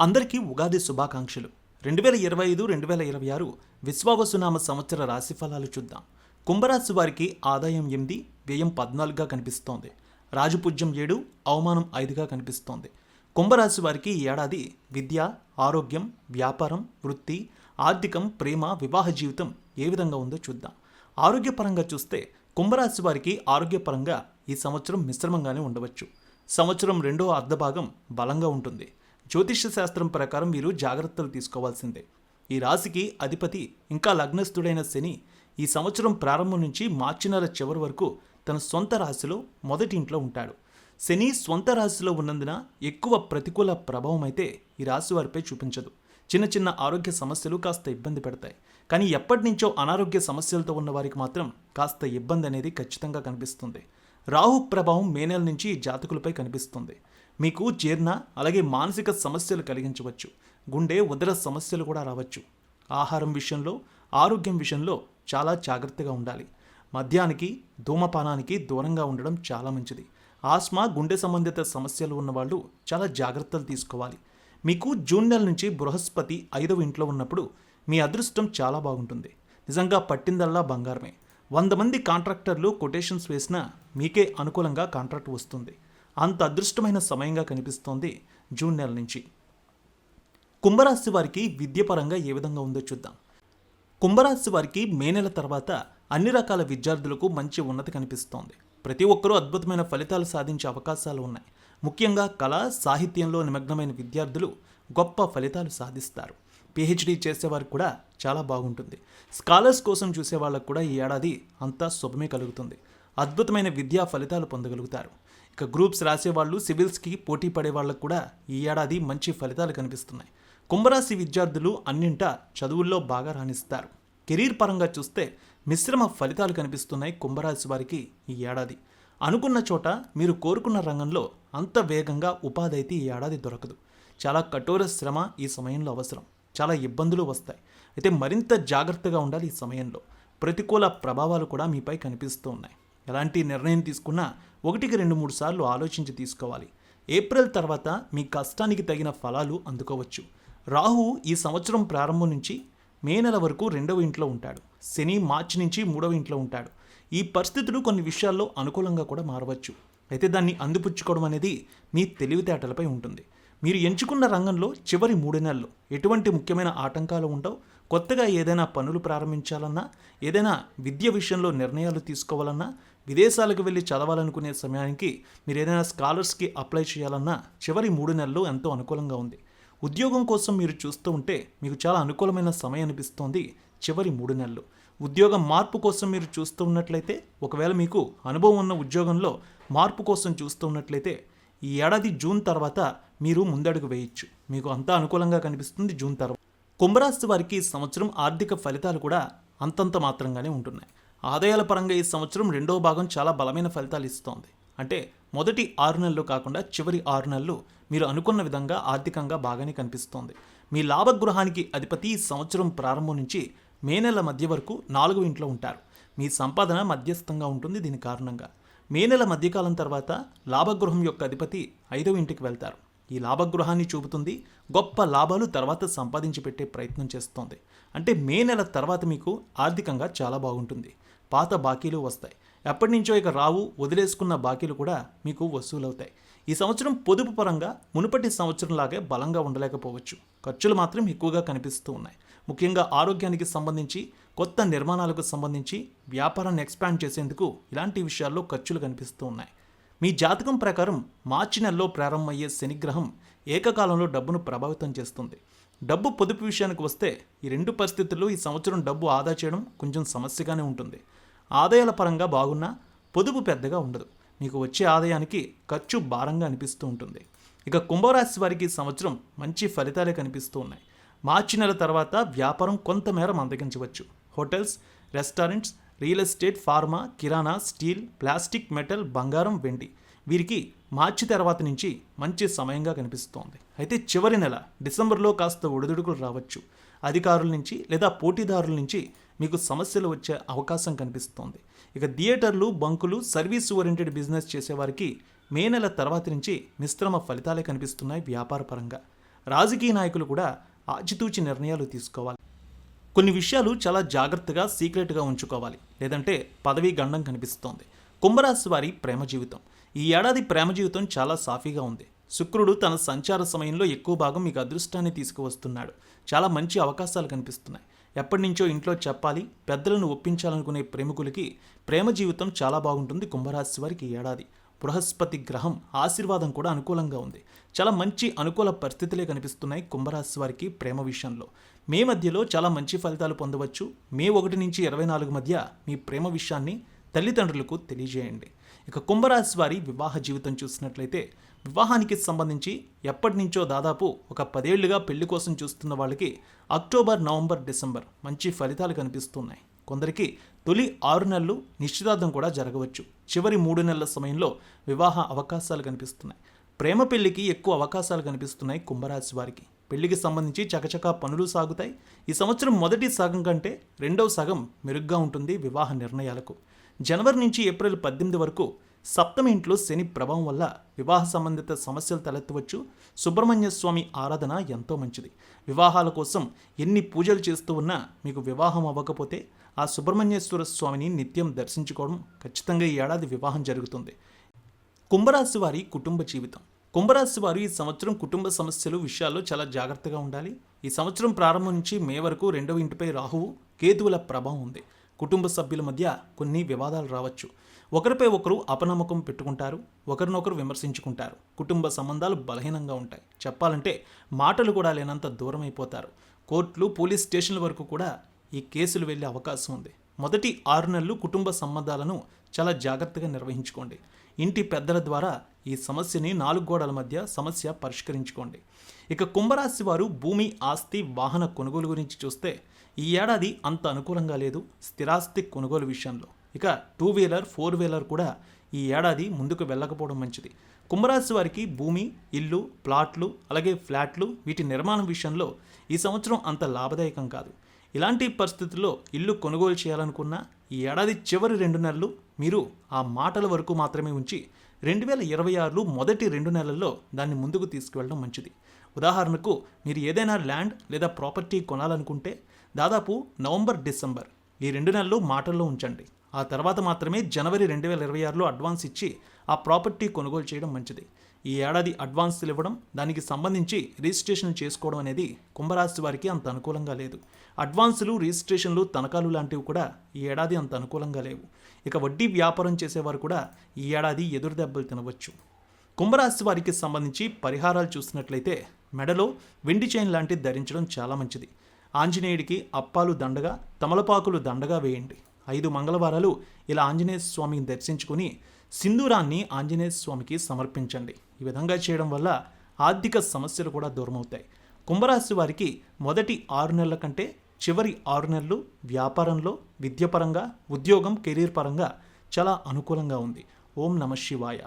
అందరికీ ఉగాది శుభాకాంక్షలు. రెండు వేల ఇరవై ఐదు రెండు వేల ఇరవై ఆరు విశ్వావసునామ సంవత్సర రాశి ఫలాలు చూద్దాం. కుంభరాశి వారికి ఆదాయం ఎనిమిది వ్యయం పద్నాలుగుగా కనిపిస్తోంది. రాజపూజ్యం ఏడు అవమానం ఐదుగా కనిపిస్తోంది. కుంభరాశి వారికి ఈ ఏడాది విద్య ఆరోగ్యం వ్యాపారం వృత్తి ఆర్థికం ప్రేమ వివాహ జీవితం ఏ విధంగా ఉందో చూద్దాం. ఆరోగ్యపరంగా చూస్తే కుంభరాశి వారికి ఆరోగ్యపరంగా ఈ సంవత్సరం మిశ్రమంగానే ఉండవచ్చు. సంవత్సరం రెండో అర్ధభాగం బలంగా ఉంటుంది. జ్యోతిష్య శాస్త్రం ప్రకారం మీరు జాగ్రత్తలు తీసుకోవాల్సిందే. ఈ రాశికి అధిపతి ఇంకా లగ్నస్థుడైన శని ఈ సంవత్సరం ప్రారంభం నుంచి మార్చి నెల చివరి వరకు తన సొంత రాశిలో మొదటి ఇంట్లో ఉంటాడు. శని సొంత రాశిలో ఉన్నందున ఎక్కువ ప్రతికూల ప్రభావం అయితే ఈ రాశి వారిపై చూపించదు. చిన్న చిన్న ఆరోగ్య సమస్యలు కాస్త ఇబ్బంది పెడతాయి. కానీ ఎప్పటి నుంచో అనారోగ్య సమస్యలతో ఉన్న వారికి మాత్రం కాస్త ఇబ్బంది అనేది ఖచ్చితంగా కనిపిస్తుంది. రాహు ప్రభావం మే నెల నుంచి ఈ జాతకులపై కనిపిస్తుంది. మీకు జీర్ణ అలాగే మానసిక సమస్యలు కలిగించవచ్చు. గుండె ఉదర సమస్యలు కూడా రావచ్చు. ఆహారం విషయంలో ఆరోగ్యం విషయంలో చాలా జాగ్రత్తగా ఉండాలి. మద్యానికి ధూమపానానికి దూరంగా ఉండడం చాలా మంచిది. ఆస్మా గుండె సంబంధిత సమస్యలు ఉన్నవాళ్ళు చాలా జాగ్రత్తలు తీసుకోవాలి. మీకు జూన్ నెల నుంచి బృహస్పతి ఐదవ ఇంట్లో ఉన్నప్పుడు మీ అదృష్టం చాలా బాగుంటుంది. నిజంగా పట్టిందల్లా బంగారమే. వంద మంది కాంట్రాక్టర్లు కొటేషన్స్ వేసినా మీకే అనుకూలంగా కాంట్రాక్ట్ వస్తుంది. అంత అదృష్టమైన సమయంగా కనిపిస్తోంది జూన్ నెల నుంచి. కుంభరాశి వారికి విద్యపరంగా ఏ విధంగా ఉందో చూద్దాం. కుంభరాశి వారికి మే నెల తర్వాత అన్ని రకాల విద్యార్థులకు మంచి ఉన్నతి కనిపిస్తోంది. ప్రతి ఒక్కరూ అద్భుతమైన ఫలితాలు సాధించే అవకాశాలు ఉన్నాయి. ముఖ్యంగా కళ సాహిత్యంలో నిమగ్నమైన విద్యార్థులు గొప్ప ఫలితాలు సాధిస్తారు. పిహెచ్డి చేసేవారు కూడా చాలా బాగుంటుంది. స్కాలర్స్ కోసం చూసే వాళ్ళకు కూడా ఈ ఏడాది అంతా శుభమే కలుగుతుంది. అద్భుతమైన విద్యా ఫలితాలు పొందగలుగుతారు. ఇక గ్రూప్స్ రాసేవాళ్ళు సివిల్స్కి పోటీ పడే వాళ్ళకు కూడా ఈ ఏడాది మంచి ఫలితాలు కనిపిస్తున్నాయి. కుంభరాశి విద్యార్థులు అన్నింటా చదువుల్లో బాగా రాణిస్తారు. కెరీర్ పరంగా చూస్తే మిశ్రమ ఫలితాలు కనిపిస్తున్నాయి కుంభరాశి వారికి ఈ ఏడాది. అనుకున్న చోట మీరు కోరుకున్న రంగంలో అంత వేగంగా ఉపాధి అయితే ఈ ఏడాది దొరకదు. చాలా కఠోర శ్రమ ఈ సమయంలో అవసరం. చాలా ఇబ్బందులు వస్తాయి. అయితే మరింత జాగ్రత్తగా ఉండాలి ఈ సమయంలో. ప్రతికూల ప్రభావాలు కూడా మీపై కనిపిస్తూ ఉన్నాయి. ఎలాంటి నిర్ణయం తీసుకున్నా ఒకటికి రెండు మూడు సార్లు ఆలోచించి తీసుకోవాలి. ఏప్రిల్ తర్వాత మీ కష్టానికి తగిన ఫలాలు అందుకోవచ్చు. రాహు ఈ సంవత్సరం ప్రారంభం నుంచి మే నెల వరకు రెండవ ఇంట్లో ఉంటాడు. శని మార్చి నుంచి మూడవ ఇంట్లో ఉంటాడు. ఈ పరిస్థితులు కొన్ని విషయాల్లో అనుకూలంగా కూడా మారవచ్చు. అయితే దాన్ని అందిపుచ్చుకోవడం అనేది మీ తెలివితేటలపై ఉంటుంది. మీరు ఎంచుకున్న రంగంలో చివరి మూడు నెలలు ఎటువంటి ముఖ్యమైన ఆటంకాలు ఉండవు. కొత్తగా ఏదైనా పనులు ప్రారంభించాలన్నా ఏదైనా విద్య విషయంలో నిర్ణయాలు తీసుకోవాలన్నా విదేశాలకు వెళ్ళి చదవాలనుకునే సమయానికి మీరు ఏదైనా స్కాలర్స్కి అప్లై చేయాలన్నా చివరి మూడు నెలలు ఎంతో అనుకూలంగా ఉంది. ఉద్యోగం కోసం మీరు చూస్తూ ఉంటే మీకు చాలా అనుకూలమైన సమయం అనిపిస్తోంది చివరి మూడు నెలలు. ఉద్యోగం మార్పు కోసం మీరు చూస్తూ ఉన్నట్లయితే ఒకవేళ మీకు అనుభవం ఉన్న ఉద్యోగంలో మార్పు కోసం చూస్తూ ఉన్నట్లయితే ఈ ఏడాది జూన్ తర్వాత మీరు ముందడుగు వేయచ్చు. మీకు అంతా అనుకూలంగా కనిపిస్తుంది జూన్ తర్వాత కుంభరాశి వారికి సంవత్సరం ఆర్థిక ఫలితాలు కూడా అంతంత మాత్రంగానే ఉంటున్నాయి. ఆదాయాల పరంగా ఈ సంవత్సరం రెండవ భాగం చాలా బలమైన ఫలితాలు ఇస్తోంది. అంటే మొదటి ఆరు నెలలు కాకుండా చివరి ఆరు నెలలు మీరు అనుకున్న విధంగా ఆర్థికంగా బాగానే కనిపిస్తోంది. మీ లాభగృహానికి అధిపతి ఈ సంవత్సరం ప్రారంభం నుంచి మే నెల మధ్య వరకు నాలుగు ఇంట్లో ఉంటారు. మీ సంపాదన మధ్యస్థంగా ఉంటుంది దీని కారణంగా. మే నెల మధ్యకాలం తర్వాత లాభగృహం యొక్క అధిపతి ఐదవ ఇంటికి వెళ్తారు. ఈ లాభగృహాన్ని చూపుతుంది. గొప్ప లాభాలు తర్వాత సంపాదించి పెట్టే ప్రయత్నం చేస్తోంది. అంటే మే నెల తర్వాత మీకు ఆర్థికంగా చాలా బాగుంటుంది. పాత బాకీలు వస్తాయి. ఎప్పటి నుంచో ఇక రావు వదిలేసుకున్న బాకీలు కూడా మీకు వసూలవుతాయి. ఈ సంవత్సరం పొదుపు పరంగా మునుపటి సంవత్సరంలాగే బలంగా ఉండలేకపోవచ్చు. ఖర్చులు మాత్రం ఎక్కువగా కనిపిస్తూ ఉన్నాయి. ముఖ్యంగా ఆరోగ్యానికి సంబంధించి కొత్త నిర్మాణాలకు సంబంధించి వ్యాపారాన్ని ఎక్స్పాండ్ చేసేందుకు ఇలాంటి విషయాల్లో ఖర్చులు కనిపిస్తూ ఉన్నాయి. మీ జాతకం ప్రకారం మార్చి నెలలో ప్రారంభమయ్యే శనిగ్రహం ఏకకాలంలో డబ్బును ప్రభావితం చేస్తుంది. డబ్బు పొదుపు విషయానికి వస్తే ఈ రెండు పరిస్థితుల్లో ఈ సంవత్సరం డబ్బు ఆదా చేయడం కొంచెం సమస్యగానే ఉంటుంది. ఆదాయాల పరంగా బాగున్నా పొదుపు పెద్దగా ఉండదు. మీకు వచ్చే ఆదాయానికి ఖర్చు భారంగా అనిపిస్తూ ఉంటుంది. ఇక కుంభరాశి వారికి ఈ సంవత్సరం మంచి ఫలితాలే కనిపిస్తూ ఉన్నాయి. మార్చి నెల తర్వాత వ్యాపారం కొంతమేర మందగించవచ్చు. Hotels restaurants real estate pharma kirana steel plastic metal బంగారం వెండి. వీరికి మార్చి తర్వాత నుంచి మంచి సమయంగా కనిపిస్తోంది. అయితే చివరి నెల డిసెంబర్లో కాస్త ఒడిదుడుకులు రావచ్చు. అధికారుల నుంచి లేదా పోటీదారుల నుంచి మీకు సమస్యలు వచ్చే అవకాశం కనిపిస్తోంది. ఇక థియేటర్లు బంకులు సర్వీస్ ఓరియంటెడ్ బిజినెస్ చేసేవారికి మే నెల తర్వాత నుంచి మిశ్రమ ఫలితాలే కనిపిస్తున్నాయి వ్యాపార పరంగా. రాజకీయ నాయకులు కూడా ఆచితూచి నిర్ణయాలు తీసుకోవాలి. కొన్ని విషయాలు చాలా జాగ్రత్తగా సీక్రెట్గా ఉంచుకోవాలి. లేదంటే పదవీ గండం కనిపిస్తోంది. కుంభరాశి వారి ప్రేమ జీవితం. ఈ ఏడాది ప్రేమ జీవితం చాలా సాఫీగా ఉంది. శుక్రుడు తన సంచార సమయంలో ఎక్కువ భాగం మీకు అదృష్టాన్ని తీసుకువస్తున్నాడు. చాలా మంచి అవకాశాలు కనిపిస్తున్నాయి. ఎప్పటి నుంచో ఇంట్లో చెప్పాలి పెద్దలను ఒప్పించాలనుకునే ప్రేమికులకి ప్రేమ జీవితం చాలా బాగుంటుంది కుంభరాశి వారికి ఈ ఏడాది. బృహస్పతి గ్రహం ఆశీర్వాదం కూడా అనుకూలంగా ఉంది. చాలా మంచి అనుకూల పరిస్థితులే కనిపిస్తున్నాయి కుంభరాశి వారికి ప్రేమ విషయంలో. మే మధ్యలో చాలా మంచి ఫలితాలు పొందవచ్చు. మే ఒకటి నుంచి ఇరవై నాలుగు మధ్య మీ ప్రేమ విషయాన్ని తల్లిదండ్రులకు తెలియజేయండి. ఇక కుంభరాశి వారి వివాహ జీవితం చూసినట్లయితే వివాహానికి సంబంధించి ఎప్పటి నుంచో దాదాపు ఒక పదేళ్ళుగా పెళ్ళి కోసం చూస్తున్న వాళ్ళకి అక్టోబర్ నవంబర్ డిసెంబర్ మంచి ఫలితాలు కనిపిస్తున్నాయి. కొందరికి తొలి ఆరు నెలలు నిశ్చితార్థం కూడా జరగవచ్చు. చివరి మూడు నెలల సమయంలో వివాహ అవకాశాలు కనిపిస్తున్నాయి. ప్రేమ పెళ్ళికి ఎక్కువ అవకాశాలు కనిపిస్తున్నాయి కుంభరాశి వారికి. పెళ్ళికి సంబంధించి చకచకా పనులు సాగుతాయి. ఈ సంవత్సరం మొదటి సగం కంటే రెండవ సగం మెరుగ్గా ఉంటుంది వివాహ నిర్ణయాలకు. జనవరి నుంచి ఏప్రిల్ పద్దెనిమిది వరకు సప్తమి ఇంట్లో శని ప్రభావం వల్ల వివాహ సంబంధిత సమస్యలు తలెత్తవచ్చు. సుబ్రహ్మణ్య స్వామి ఆరాధన ఎంతో మంచిది. వివాహాల కోసం ఎన్ని పూజలు చేస్తూ ఉన్నా మీకు వివాహం అవ్వకపోతే ఆ సుబ్రహ్మణ్యేశ్వర స్వామిని నిత్యం దర్శించుకోవడం ఖచ్చితంగా ఈ ఏడాది వివాహం జరుగుతుంది. కుంభరాశి వారి కుటుంబ జీవితం. కుంభరాశి వారు ఈ సంవత్సరం కుటుంబ సమస్యలు విషయాల్లో చాలా జాగ్రత్తగా ఉండాలి. ఈ సంవత్సరం ప్రారంభం నుంచి మే వరకు రెండవ ఇంటిపై రాహువు కేతువుల ప్రభావం ఉంది. కుటుంబ సభ్యుల మధ్య కొన్ని వివాదాలు రావచ్చు. ఒకరిపై ఒకరు అపనమ్మకం పెట్టుకుంటారు. ఒకరినొకరు విమర్శించుకుంటారు. కుటుంబ సంబంధాలు బలహీనంగా ఉంటాయి. చెప్పాలంటే మాటలు కూడా లేనంత దూరం అయిపోతారు కోర్టులు పోలీస్ స్టేషన్ల వరకు కూడా ఈ కేసులు వెళ్ళే అవకాశం ఉంది. మొదటి ఆరు నెలలు కుటుంబ సంబంధాలను చాలా జాగ్రత్తగా నిర్వహించుకోండి. ఇంటి పెద్దల ద్వారా ఈ సమస్యని నాలుగు గోడల మధ్య సమస్య పరిష్కరించుకోండి. ఇక కుంభరాశి వారు భూమి ఆస్తి వాహన కొనుగోలు గురించి చూస్తే ఈ ఏడాది అంత అనుకూలంగా లేదు. స్థిరాస్తి కొనుగోలు విషయంలో. ఇక టూ వీలర్ ఫోర్ వీలర్ కూడా ఈ ఏడాది ముందుకు వెళ్ళకపోవడం మంచిది. కుంభరాశి వారికి భూమి ఇల్లు ప్లాట్లు అలాగే ఫ్లాట్లు వీటి నిర్మాణం విషయంలో ఈ సంవత్సరం అంత లాభదాయకం కాదు. ఇలాంటి పరిస్థితుల్లో ఇల్లు కొనుగోలు చేయాలనుకున్నా ఈ ఏడాది చివరి రెండు నెలలు మీరు ఆ మాటల వరకు మాత్రమే ఉంచి రెండు వేల ఇరవై ఆరులో మొదటి రెండు నెలల్లో దాన్ని ముందుకు తీసుకువెళ్ళడం మంచిది. ఉదాహరణకు మీరు ఏదైనా ల్యాండ్ లేదా ప్రాపర్టీ కొనాలనుకుంటే దాదాపు నవంబర్ డిసెంబర్ ఈ రెండు నెలలు మాటల్లో ఉంచండి. ఆ తర్వాత మాత్రమే జనవరి రెండు వేల ఇరవై ఆరులో అడ్వాన్స్ ఇచ్చి ఆ ప్రాపర్టీ కొనుగోలు చేయడం మంచిది. ఈ ఏడాది అడ్వాన్స్లు ఇవ్వడం దానికి సంబంధించి రిజిస్ట్రేషన్ చేసుకోవడం అనేది కుంభరాశి వారికి అంత అనుకూలంగా లేదు. అడ్వాన్సులు రిజిస్ట్రేషన్లు తనఖాలు లాంటివి కూడా ఈ ఏడాది అంత అనుకూలంగా లేవు. ఇక వడ్డీ వ్యాపారం చేసేవారు కూడా ఈ ఏడాది ఎదురు దెబ్బలు తినవచ్చు. కుంభరాశి వారికి సంబంధించి పరిహారాలు చూసినట్లయితే మెడలో వెండి చైన్ లాంటిది ధరించడం చాలా మంచిది. ఆంజనేయుడికి అప్పాలు దండగా తమలపాకులు దండగా వేయండి. ఐదు మంగళవారాలు ఇలా ఆంజనేయ స్వామిని దర్శించుకుని సింధూరాన్ని ఆంజనేయ స్వామికి సమర్పించండి. ఈ విధంగా చేయడం వల్ల ఆర్థిక సమస్యలు కూడా దూరమవుతాయి. కుంభరాశి వారికి మొదటి ఆరు నెలల కంటే చివరి ఆరు నెలలు వ్యాపారంలో విద్యపరంగా ఉద్యోగం కెరీర్ పరంగా చాలా అనుకూలంగా ఉంది. ఓం నమ శివాయ.